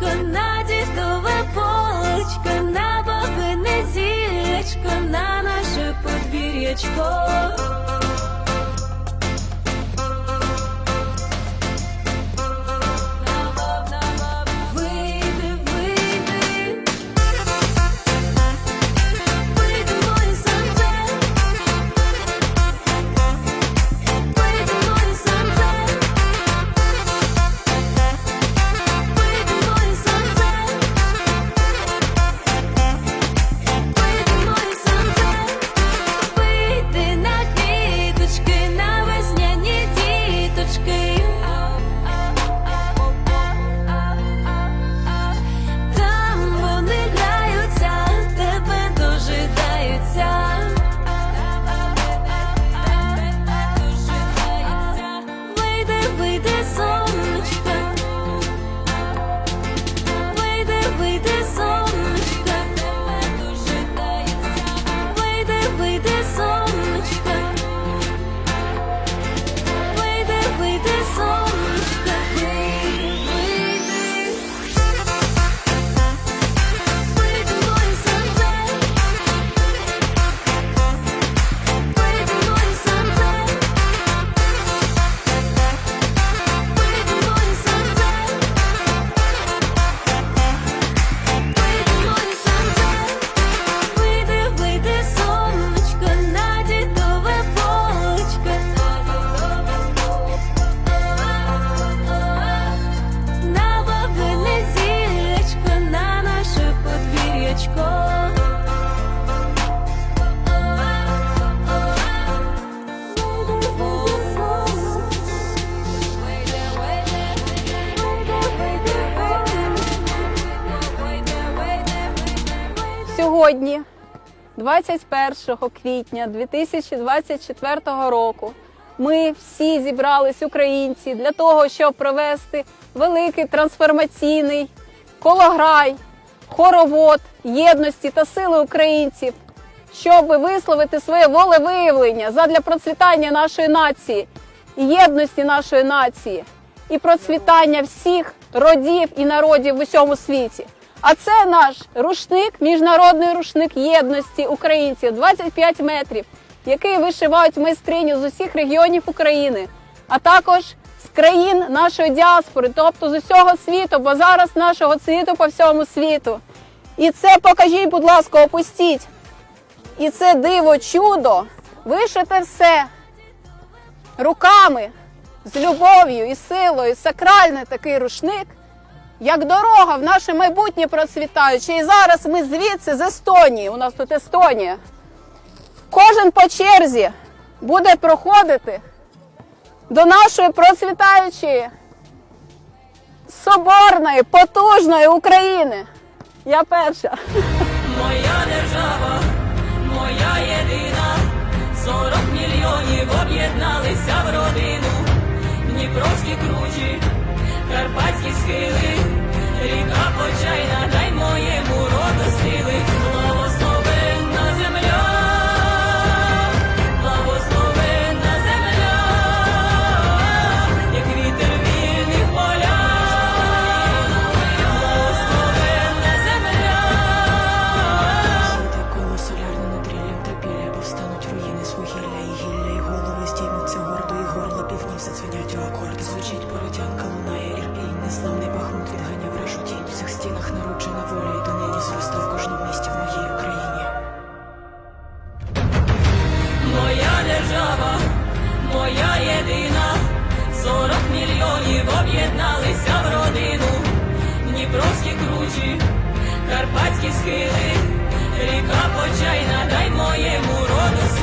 сонечко на дідове полочко, на бабине зілечко, на наше подвір'ячко. Сьогодні, 21 квітня 2024 року, ми всі зібрались українці для того, щоб провести великий трансформаційний колограй, хоровод єдності та сили українців, щоб висловити своє волевиявлення задля процвітання нашої нації, єдності нашої нації і процвітання всіх родів і народів в усьому світі. А це наш рушник, міжнародний рушник єдності українців 25 метрів, який вишивають майстрині з усіх регіонів України, а також з країн нашої діаспори, тобто з усього світу, бо зараз нашого світу по всьому світу. І це покажіть, будь ласка, опустіть. І це диво, чудо, вишите все руками, з любов'ю і силою, сакральний такий рушник, як дорога в наше майбутнє процвітаюче. І зараз ми звідси з Естонії, у нас тут Естонія. Кожен по черзі буде проходити до нашої процвітаючої, соборної, потужної України. Я перша. Моя держава, моя єдина, 40 мільйонів об'єдналися в родину, Дніпровські кручі, Карпатські схили, ріка схили, ріка почайна, дай моєму роду.